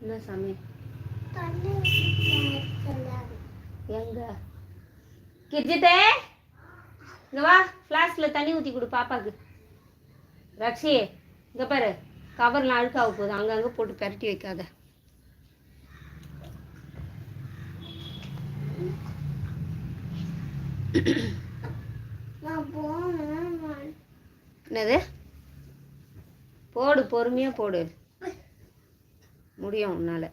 என்ன சாமி? எங்க? கிர்ஜித்தே இங்க வா ஃப்ளாஸ்கில் தண்ணி ஊற்றி கொடு பாப்பாக்கு. ரக்ஷி இங்க பாரு கவர்லாம் அழுக்காக போகுது. அங்கங்கே போட்டு பெரட்டி வைக்காத. என்னது? போடு பொறுமையாக போடு. முடியும் உன்னால்.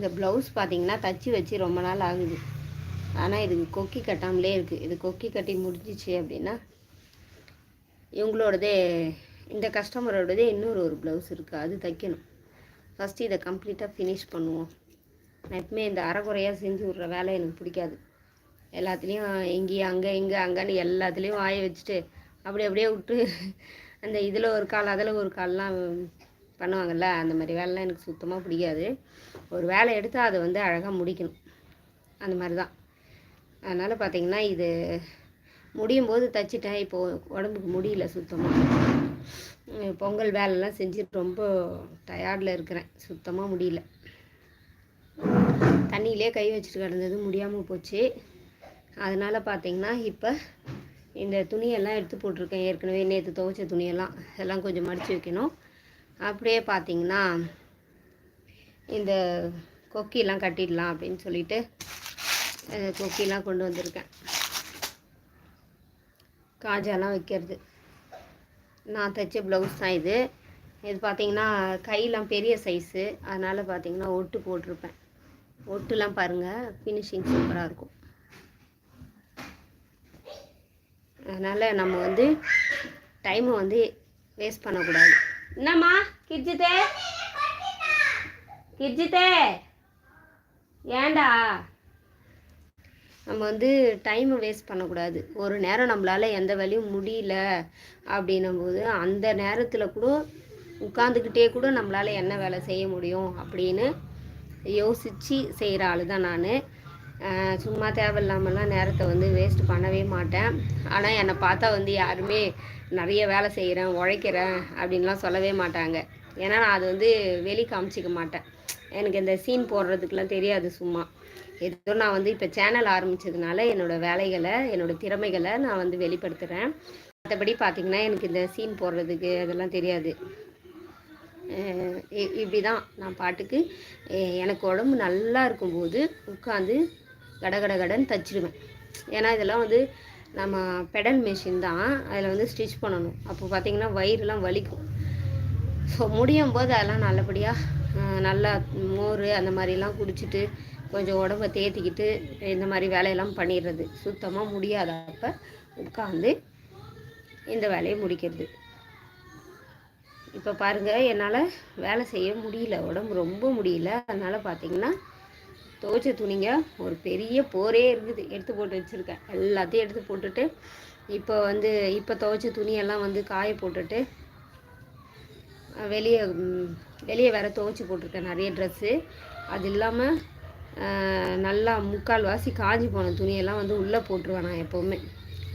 இந்த ப்ளவுஸ் பார்த்தீங்கன்னா தச்சு வச்சு ரொம்ப நாள் ஆகுது. ஆனால் இதுக்கு கொக்கி கட்டாமலே இருக்குது இது கொக்கி கட்டி முடிஞ்சிச்சு அப்படின்னா இவங்களோடதே இந்த கஸ்டமரோடதே இன்னொரு ஒரு ப்ளவுஸ் இருக்குது அது தைக்கணும். ஃபஸ்ட்டு இதை கம்ப்ளீட்டாக ஃபினிஷ் பண்ணுவோம். நான் எப்பவுமே இந்த அறகுறையாக செஞ்சு விட்ற வேலை எனக்கு பிடிக்காது. எல்லாத்துலேயும் இங்கேயும் அங்கே இங்கே அங்கேன்னு எல்லாத்துலேயும் வாய வச்சுட்டு அப்படி அப்படியே விட்டு அந்த இதில் ஒரு கால் அதில் ஒரு கால்லாம் பண்ணுவாங்கள்ல அந்த மாதிரி வேலைலாம் எனக்கு சுத்தமாக பிடிக்காது. ஒரு வேலை எடுத்தால் அதை வந்து அழகாக முடிக்கணும். அந்த மாதிரி தான் அதனால் பார்த்தீங்கன்னா இது முடியும் போது தைச்சிட்டேன். இப்போது உடம்புக்கு முடியல சுத்தமாக பொங்கல் வேலைலாம் செஞ்சுட்டு ரொம்ப டயர்டில் இருக்கிறேன். சுத்தமாக முடியல. தண்ணியிலே கை வச்சுட்டு கிடந்தது முடியாமல் போச்சு. அதனால் பார்த்தீங்கன்னா இப்போ இந்த துணியெல்லாம் எடுத்து போட்டிருக்கேன். ஏற்கனவே நேற்று துவைச்ச துணியெல்லாம். எல்லாம் கொஞ்சம் மடித்து வைக்கணும். அப்படியே பார்த்தீங்கன்னா இந்த கொக்கிலாம் கட்டிடலாம் அப்படின்னு சொல்லிட்டு கொக்கிலாம் கொண்டு வந்திருக்கேன். காஜாலாம் வைக்கிறது. நான் தைச்ச ப்ளவுஸ் தான் இது. இது பார்த்தீங்கன்னா கையெல்லாம் பெரிய சைஸு அதனால் பார்த்தீங்கன்னா ஒட்டு போட்டிருப்பேன். ஒட்டுலாம் பாருங்கள் ஃபினிஷிங் சூப்பராக இருக்கும். அதனால் நம்ம வந்து டைமை வந்து வேஸ்ட் பண்ணக்கூடாது. என்னம்மா கிர்ஜித்தே கிர்ஜித்தே. ஏன்டா? நம்ம வந்து டைமை வேஸ்ட் பண்ணக்கூடாது. ஒரு நேரம் நம்மளால் எந்த வேலையும் முடியல அப்படின்னும் போது அந்த நேரத்தில் கூட உட்காந்துக்கிட்டே கூட நம்மளால் என்ன வேலை செய்ய முடியும் அப்படின்னு யோசித்து செய்கிற ஆள் தான் நான் சும்மா தேவையில்லாமலாம் நேரத்தை வந்து வேஸ்ட் பண்ணவே மாட்டேன். ஆனால் என்னை பார்த்தா வந்து யாருமே நிறைய வேலை செய்கிறேன் உழைக்கிறேன் அப்படின்லாம் சொல்லவே மாட்டாங்க. ஏன்னா நான் அது வந்து வெளி காமிச்சிக்க மாட்டேன். எனக்கு இந்த சீன் போடுறதுக்கெலாம் தெரியாது சும்மா. ஏதோ நான் வந்து இப்போ சேனல் ஆரம்பித்ததுனால என்னோடய வேலைகளை என்னோடய திறமைகளை நான் வந்து வெளிப்படுத்துகிறேன் மற்றபடி பார்த்திங்கன்னா எனக்கு இந்த சீன் போடுறதுக்கு அதெல்லாம் தெரியாது. இப்படி தான் நான் பாட்டுக்கு எனக்கு உடம்பு நல்லா இருக்கும்போது உட்காந்து கட கடன்னு தச்சிடுவேன் ஏன்னா இதெல்லாம் வந்து நம்ம பெடல் மிஷின் தான். அதில் வந்து ஸ்டிச் பண்ணணும். அப்போ பார்த்திங்கன்னா வயிறுலாம் வலிக்கும். ஸோ முடியும் போது அதெல்லாம் நல்லபடியாக நல்லா மோர் அந்த மாதிரிலாம் குடிச்சிட்டு கொஞ்சம் உடம்ப தேத்திக்கிட்டு இந்த மாதிரி வேலையெல்லாம் பண்ணிடுறது. சுத்தமாக முடியாத. அப்போ உட்காந்து இந்த வேலையை முடிக்கிறது. இப்போ பாருங்கள் என்னால் வேலை செய்ய முடியல. உடம்பு ரொம்ப முடியல. அதனால் பார்த்தீங்கன்னா துவைச்ச துணிங்க ஒரு பெரிய போரே இருக்குது. எடுத்து போட்டு வச்சுருக்கேன். எல்லாத்தையும் எடுத்து போட்டுட்டு இப்போ வந்து இப்போ துவைச்ச துணியெல்லாம் வந்து காய போட்டுட்டு வெளியே வெளியே வேறு துவைச்சி போட்டிருக்கேன் நிறைய ட்ரெஸ்ஸு அது இல்லாமல் நல்லா முக்கால் வாசி காஞ்சி போன துணியெல்லாம் வந்து உள்ளே போட்டுருவேன் நான் எப்போவுமே.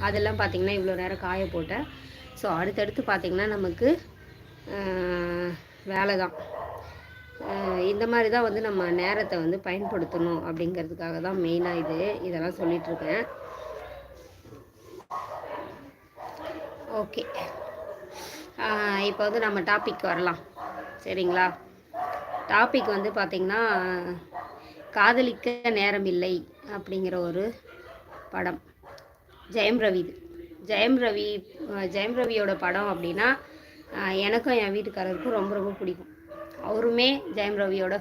அதெல்லாம் பார்த்திங்கன்னா இவ்வளோ நேரம் காய போட்டேன். ஸோ அடுத்தடுத்து பார்த்திங்கன்னா நமக்கு வேலை தான் இந்த மாதிரி தான் வந்து நம்ம நேரத்தை வந்து பயன்படுத்தணும் அப்படிங்கிறதுக்காக தான் மெயினாக இது இதெல்லாம் சொல்லிகிட்ருக்கேன் ஓகே இப்போ வந்து நம்ம டாபிக் வரலாம். சரிங்களா? டாபிக் வந்து பார்த்திங்கன்னா காதலிக்க நேரம் இல்லை அப்படிங்கிற ஒரு படம். ஜெயம் ரவி இது. ஜெயம் ரவி ஜெயம் ரவியோட படம் அப்படின்னா எனக்கும் என் வீட்டுக்காரருக்கும் ரொம்ப ரொம்ப பிடிக்கும். அவருமே ஜெயம் ரவியோட